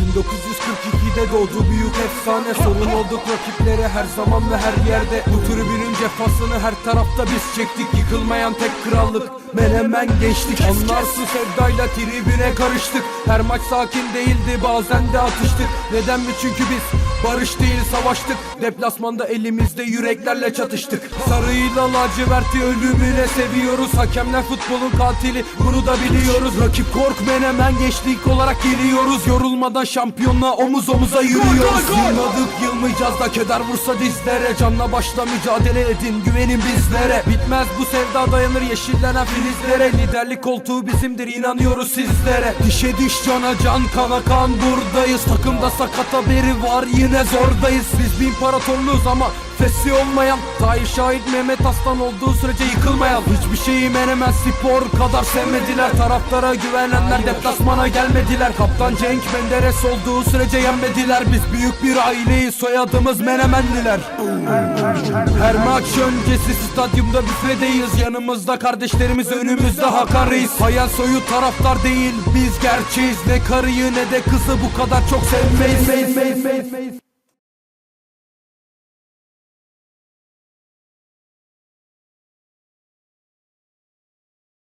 1942'de doğdu büyük efsane. Sorun olduk rakiplere her zaman ve her yerde. Bu tribünün cefasını her tarafta biz çektik. Yıkılmayan tek krallık Menemen geçtik. Anlarsın sevdayla tribüne karıştık. Her maç sakin değildi bazen de atıştık. Neden mi? Çünkü biz barış değil savaştık. Deplasmanda elimizde yüreklerle çatıştık. Sarıyla laciverti ölümüne seviyoruz. Hakemler futbolun katili bunu da biliyoruz. Rakip kork menemen geçtik olarak geliyoruz. Yorulmadan şampiyonla omuz omuza yürüyoruz. Yılmadık yılmayacağız da keder vursa dizlere. Canla başla mücadele edin güvenin bizlere. Bitmez bu sevda dayanır yeşillenen filizlere. Liderlik koltuğu bizimdir inanıyoruz sizlere. Dişe diş cana can kana kan buradayız. Takımda sakat haberi var yine zordayız Biz bir imparatorluğuz ama Fesli olmayan Tahir Şahit Mehmet Aslan olduğu sürece yıkılmayan. Hiçbir şeyi menemen spor kadar sevmediler. Taraftara güvenenler deplasmana gelmediler. Kaptan Cenk Menderes olduğu sürece yenmediler. Biz büyük bir aileyiz soyadımız Menemenliler. Her maç öncesi stadyumda büfedeyiz. Yanımızda kardeşlerimiz önümüzde Reis Hayal soyu taraftar değil biz gerçeğiz. Ne karıyı ne de kızı bu kadar çok sevmeyiz